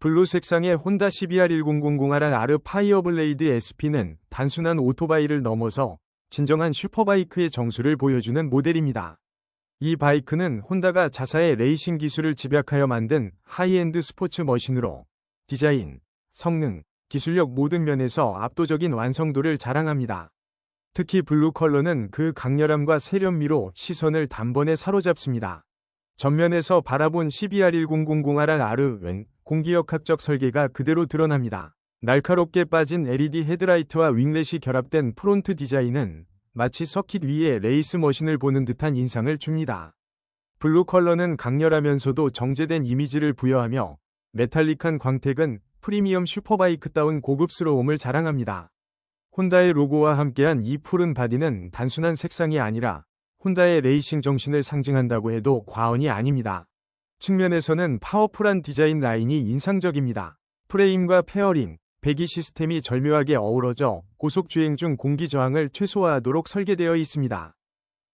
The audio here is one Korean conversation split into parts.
블루 색상의 혼다 CBR1000RR R 파이어블레이드 SP는 단순한 오토바이를 넘어서 진정한 슈퍼바이크의 정수를 보여주는 모델입니다. 이 바이크는 혼다가 자사의 레이싱 기술을 집약하여 만든 하이엔드 스포츠 머신으로 디자인, 성능, 기술력 모든 면에서 압도적인 완성도를 자랑합니다. 특히 블루 컬러는 그 강렬함과 세련미로 시선을 단번에 사로잡습니다. 전면에서 바라본 CBR1000RR-R은 공기역학적 설계가 그대로 드러납니다. 날카롭게 빠진 LED 헤드라이트와 윙렛이 결합된 프론트 디자인은 마치 서킷 위에 레이스 머신을 보는 듯한 인상을 줍니다. 블루 컬러는 강렬하면서도 정제된 이미지를 부여하며 메탈릭한 광택은 프리미엄 슈퍼바이크다운 고급스러움을 자랑합니다. 혼다의 로고와 함께한 이 푸른 바디는 단순한 색상이 아니라 혼다의 레이싱 정신을 상징한다고 해도 과언이 아닙니다. 측면에서는 파워풀한 디자인 라인이 인상적입니다. 프레임과 페어링, 배기 시스템이 절묘하게 어우러져 고속주행 중 공기 저항을 최소화하도록 설계되어 있습니다.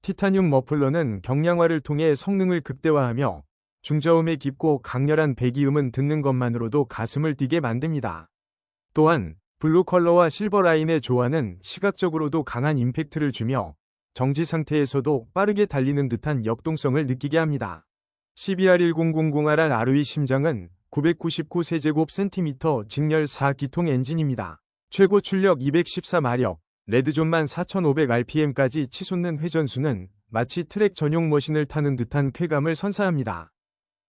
티타늄 머플러는 경량화를 통해 성능을 극대화하며 중저음의 깊고 강렬한 배기음은 듣는 것만으로도 가슴을 뛰게 만듭니다. 또한 블루 컬러와 실버 라인의 조화는 시각적으로도 강한 임팩트를 주며 정지 상태에서도 빠르게 달리는 듯한 역동성을 느끼게 합니다. CBR1000RR RV 심장은 999세제곱센티미터 직렬 4기통 엔진입니다. 최고 출력 214마력, 레드존만 4500rpm까지 치솟는 회전수는 마치 트랙 전용 머신을 타는 듯한 쾌감을 선사합니다.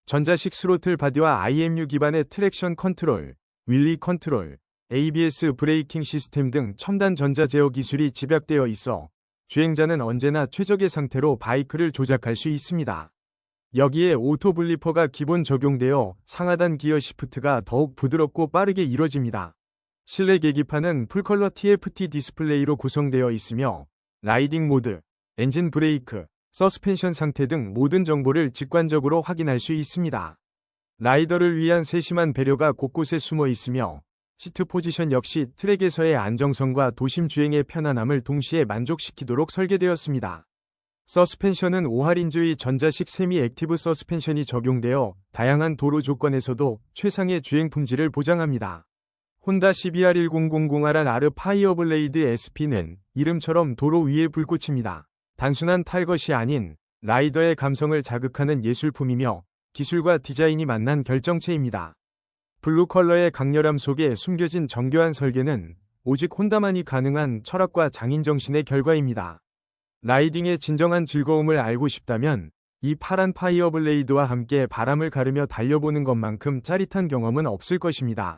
전자식 스로틀 바디와 IMU 기반의 트랙션 컨트롤, 윌리 컨트롤, ABS 브레이킹 시스템 등 첨단 전자 제어 기술이 집약되어 있어 주행자는 언제나 최적의 상태로 바이크를 조작할 수 있습니다. 여기에 오토 블리퍼가 기본 적용되어 상하단 기어 시프트가 더욱 부드럽고 빠르게 이뤄집니다. 실내 계기판은 풀컬러 TFT 디스플레이로 구성되어 있으며 라이딩 모드, 엔진 브레이크, 서스펜션 상태 등 모든 정보를 직관적으로 확인할 수 있습니다. 라이더를 위한 세심한 배려가 곳곳에 숨어 있으며 시트 포지션 역시 트랙에서의 안정성과 도심 주행의 편안함을 동시에 만족시키도록 설계되었습니다. 서스펜션은 5할인조의 전자식 세미 액티브 서스펜션이 적용되어 다양한 도로 조건에서도 최상의 주행 품질을 보장합니다. 혼다 CBR1000RR R 파이어블레이드 SP는 이름처럼 도로 위에 불꽃입니다. 단순한 탈 것이 아닌 라이더의 감성을 자극하는 예술품이며 기술과 디자인이 만난 결정체입니다. 블루 컬러의 강렬함 속에 숨겨진 정교한 설계는 오직 혼다만이 가능한 철학과 장인 정신의 결과입니다. 라이딩의 진정한 즐거움을 알고 싶다면 이 파란 파이어블레이드와 함께 바람을 가르며 달려보는 것만큼 짜릿한 경험은 없을 것입니다.